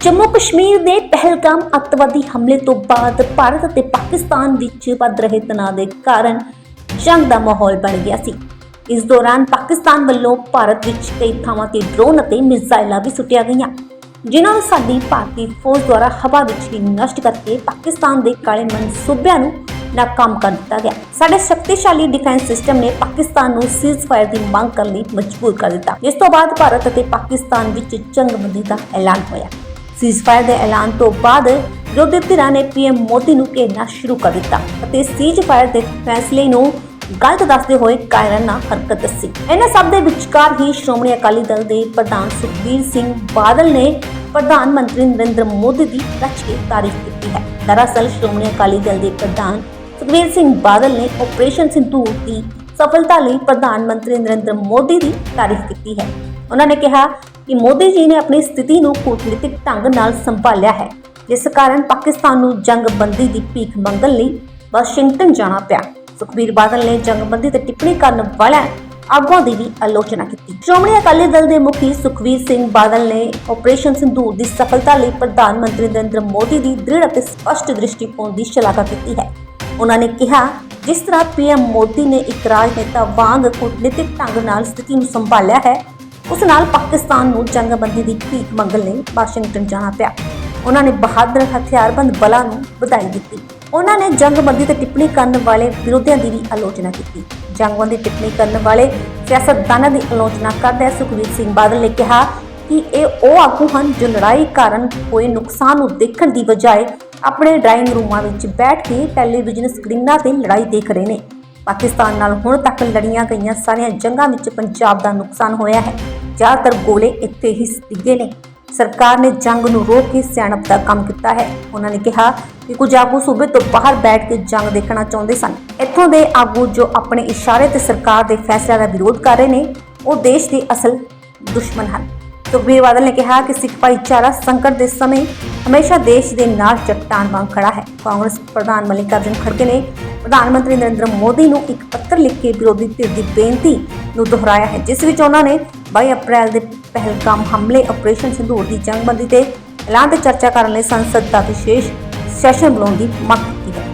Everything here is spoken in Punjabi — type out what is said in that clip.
ਜੰਮੂ ਕਸ਼ਮੀਰ ਦੇ ਪਹਿਲਗਾਮ ਅੱਤਵਾਦੀ ਹਮਲੇ ਤੋਂ ਬਾਅਦ ਭਾਰਤ ਅਤੇ ਪਾਕਿਸਤਾਨ ਵਿੱਚ ਵੱਧ ਰਹੇ ਤਣਾਅ ਦੇ ਕਾਰਨ ਜੰਗ ਦਾ ਮਾਹੌਲ ਬਣ ਗਿਆ ਸੀ। ਇਸ ਦੌਰਾਨ ਪਾਕਿਸਤਾਨ ਵੱਲੋਂ ਭਾਰਤ ਵਿੱਚ ਕਈ ਥਾਵਾਂ ਤੇ ਡਰੋਨ ਅਤੇ ਮਿਜ਼ਾਈਲਾਂ ਵੀ ਸੁੱਟੀਆਂ ਗਈਆਂ, ਜਿਨ੍ਹਾਂ ਨੂੰ ਸਾਡੀ ਭਾਰਤੀ ਫੌਜ ਦੁਆਰਾ ਹਵਾ ਵਿੱਚ ਹੀ ਨਸ਼ਟ ਕਰਕੇ ਪਾਕਿਸਤਾਨ ਦੇ ਕਾਲੇ ਮਨਸੂਬਿਆਂ ਨੂੰ ਨਾਕਾਮ ਕਰ ਦਿੱਤਾ ਗਿਆ। ਸਾਡੇ ਸ਼ਕਤੀਸ਼ਾਲੀ ਡਿਫੈਂਸ ਸਿਸਟਮ ਨੇ ਪਾਕਿਸਤਾਨ ਨੂੰ ਸੀਜ਼ਫਾਇਰ ਦੀ ਮੰਗ ਕਰਨ ਲਈ ਮਜਬੂਰ ਕਰ ਦਿੱਤਾ। ਜਿਸ ਤੋਂ ਬਾਅਦ ਭਾਰਤ ਅਤੇ ਪਾਕਿਸਤਾਨ ਵਿੱਚ ਜੰਗਬੰਦੀ ਦਾ ਐਲਾਨ ਹੋਇਆ। ਸੀਜ਼ਫਾਇਰ ਦੇ ਐਲਾਨ ਤੋਂ ਬਾਅਦ ਵਿਰੋਧੀ ਧਿਰਾਂ ਨੇ ਪੀਐਮ ਮੋਦੀ ਨੂੰ ਘੇਰਨਾ ਸ਼ੁਰੂ ਕਰ ਦਿੱਤਾ ਅਤੇ ਸੀਜ਼ਫਾਇਰ ਦੇ ਫੈਸਲੇ ਨੂੰ ਗਲਤ ਦੱਸਦੇ ਹੋਏ ਕਾਇਰਾਨਾ ਹਰਕਤ ਦੱਸੀ। ਇਹਨਾਂ ਸਭ ਦੇ ਵਿਚਕਾਰ ਹੀ ਸ਼੍ਰੋਮਣੀ ਅਕਾਲੀ ਦਲ ਦੇ ਪ੍ਰਧਾਨ ਸੁਖਬੀਰ ਸਿੰਘ ਬਾਦਲ ਨੇ ਪ੍ਰਧਾਨ ਮੰਤਰੀ ਨਰਿੰਦਰ ਮੋਦੀ ਦੀ ਰਚ ਕੇ ਤਾਰੀਫ ਕੀਤੀ ਹੈ। ਦਰਅਸਲ ਸ਼੍ਰੋਮਣੀ ਅਕਾਲੀ ਦਲ ਦੇ ਪ੍ਰਧਾਨ ਸੁਖਬੀਰ ਸਿੰਘ ਬਾਦਲ ਨੇ ਆਪਰੇਸ਼ਨ ਸਿੰਧੂਰ ਦੀ ਸਫਲਤਾ ਲਈ ਪ੍ਰਧਾਨ ਮੰਤਰੀ ਨਰਿੰਦਰ ਮੋਦੀ ਦੀ ਤਾਰੀਫ ਕੀਤੀ ਹੈ। ਉਹਨਾਂ ਨੇ ਕਿਹਾ ਕਿ ਮੋਦੀ ਜੀ ਨੇ ਆਪਣੀ ਸਥਿਤੀ ਨੂੰ ਕੂਟਨੀਤਿਕ ਢੰਗ ਨਾਲ ਸੰਭਾਲਿਆ ਹੈ, ਜਿਸ ਕਾਰਨ ਪਾਕਿਸਤਾਨ ਨੂੰ ਜੰਗਬੰਦੀ ਦੀ ਭੀਖ ਮੰਗਣ ਲਈ ਵਾਸ਼ਿੰਗਟਨ ਜਾਣਾ ਪਿਆ। ਸੁਖਬੀਰ ਬਾਦਲ ਨੇ ਜੰਗਬੰਦੀ ਤੇ ਟਿੱਪਣੀ ਕਰਨ ਵਾਲਿਆਂ ਆਗੂਆਂ ਦੀ ਵੀ ਆਲੋਚਨਾ ਕੀਤੀ। ਸ਼੍ਰੋਮਣੀ ਅਕਾਲੀ ਦਲ ਦੇ ਮੁਖੀ ਸੁਖਵੀਰ ਸਿੰਘ ਬਾਦਲ ਨੇ ਆਪਰੇਸ਼ਨ ਸਿੰਧੂਰ ਦੀ ਸਫਲਤਾ ਲਈ ਪ੍ਰਧਾਨ ਮੰਤਰੀ ਨਰਿੰਦਰ ਮੋਦੀ ਦੀ ਦ੍ਰਿੜ ਅਤੇ ਸਪਸ਼ਟ ਦ੍ਰਿਸ਼ਟੀਕੋਣ ਦੀ ਸ਼ਲਾਘਾ ਕੀਤੀ ਹੈ। ਉਹਨਾਂ ਨੇ ਕਿਹਾ, ਜਿਸ ਤਰ੍ਹਾਂ ਪੀਐਮ ਮੋਦੀ ਨੇ ਇੱਕ ਰਾਜਨੇਤਾ ਵਾਂਗ ਕੂਟਨੀਤਿਕ ਢੰਗ ਨਾਲ ਸਥਿਤੀ ਨੂੰ ਸੰਭਾਲਿਆ ਹੈ ਉਸ ਨਾਲ ਪਾਕਿਸਤਾਨ ਨੂੰ ਜੰਗਬੰਦੀ ਦੀ ਭੀਖ ਮੰਗਣ ਲਈ ਵਾਸ਼ਿੰਗਟਨ ਜਾਣਾ ਪਿਆ। ਉਹਨਾਂ ਨੇ ਬਹਾਦਰ ਹਥਿਆਰਬੰਦ ਬਲਾਂ ਨੂੰ ਵਧਾਈ ਦਿੱਤੀ। ਉਹਨਾਂ ਨੇ ਜੰਗਬੰਦੀ ਤੇ ਟਿੱਪਣੀ ਕਰਨ ਵਾਲੇ ਵਿਰੋਧੀਆਂ ਦੀ ਵੀ ਆਲੋਚਨਾ ਕੀਤੀ। ਜੰਗਬੰਦੀ ਟਿੱਪਣੀ ਕਰਨ ਵਾਲੇ ਸਿਆਸਤਦਾਨਾਂ ਦੀ ਆਲੋਚਨਾ ਕਰਦਿਆਂ ਸੁਖਬੀਰ ਸਿੰਘ ਬਾਦਲ ਨੇ ਕਿਹਾ ਕਿ ਇਹ ਉਹ ਆਗੂ ਹਨ ਜੋ ਲੜਾਈ ਕਾਰਨ ਹੋਏ ਨੁਕਸਾਨ ਨੂੰ ਦੇਖਣ ਦੀ ਬਜਾਏ ਆਪਣੇ ਡਰਾਇੰਗ ਰੂਮਾਂ ਵਿੱਚ ਬੈਠ ਕੇ ਟੈਲੀਵਿਜ਼ਨ ਸਕਰੀਨਾਂ ਤੇ ਲੜਾਈ ਦੇਖ ਰਹੇ ਨੇ। ਪਾਕਿਸਤਾਨ ਨਾਲ ਹੁਣ ਤੱਕ ਲੜੀਆਂ ਗਈਆਂ ਸਾਰੀਆਂ ਜੰਗਾਂ ਵਿੱਚ ਪੰਜਾਬ ਦਾ ਨੁਕਸਾਨ ਹੋਇਆ ਹੈ। ਜ਼ਿਆਦਾਤਰ ਗੋਲੇ ਇੱਥੇ ਹੀ ਡਿੱਗੇ ਨੇ। ਸਰਕਾਰ ਨੇ ਜੰਗ ਨੂੰ ਰੋਕ ਕੇ ਸਿਆਣਪ ਦਾ ਕੰਮ ਕੀਤਾ ਹੈ। ਉਹਨਾਂ ਨੇ ਕਿਹਾ ਕਿ ਕੁਝ ਆਗੂ ਸੂਬੇ ਤੋਂ ਬਾਹਰ ਬੈਠ ਕੇ ਜੰਗ ਦੇਖਣਾ ਚਾਹੁੰਦੇ ਸਨ। ਇੱਥੋਂ ਦੇ ਆਗੂ ਜੋ ਆਪਣੇ ਇਸ਼ਾਰੇ ਤੇ ਸਰਕਾਰ ਦੇ ਫੈਸਲਿਆਂ ਦਾ ਵਿਰੋਧ ਕਰ ਰਹੇ ਨੇ, ਉਹ ਦੇਸ਼ ਦੇ ਅਸਲ ਦੁਸ਼ਮਣ ਹਨ। ਸੁਖਬੀਰ ਬਾਦਲ ਨੇ ਕਿਹਾ ਕਿ ਸਿੱਖ ਭਾਈਚਾਰਾ ਸੰਕਟ ਦੇ ਸਮੇਂ ਹਮੇਸ਼ਾ ਦੇਸ਼ ਦੇ ਨਾਲ ਚੱਟਾਨ ਵਾਂਗ ਖੜਾ ਹੈ। ਕਾਂਗਰਸ ਪ੍ਰਧਾਨ ਮੱਲਿਕਾਰਜੁਨ ਖੜਗੇ ਨੇ ਪ੍ਰਧਾਨ ਮੰਤਰੀ ਨਰਿੰਦਰ ਮੋਦੀ ਨੂੰ ਇੱਕ ਪੱਤਰ ਲਿਖ ਕੇ ਵਿਰੋਧੀ ਧਿਰ ਦੀ ਬੇਨਤੀ ਨੂੰ ਦੁਹਰਾਇਆ ਹੈ, ਜਿਸ ਵਿੱਚ ਉਹਨਾਂ ਨੇ 22 ਅਪ੍ਰੈਲ ਦੇ ਪਹਿਲਗਾਮ ਹਮਲੇ, ਆਪਰੇਸ਼ਨ ਸਿੰਧੂਰ ਦੀ ਜੰਗਬੰਦੀ ਤੇ ਐਲਾਨ ਤੇ ਚਰਚਾ ਕਰਨ ਲਈ ਸੰਸਦ ਦਾ ਵਿਸ਼ੇਸ਼ ਸੈਸ਼ਨ ਬੁਲਾਉਣ ਦੀ ਮੰਗ ਕੀਤੀ ਹੈ।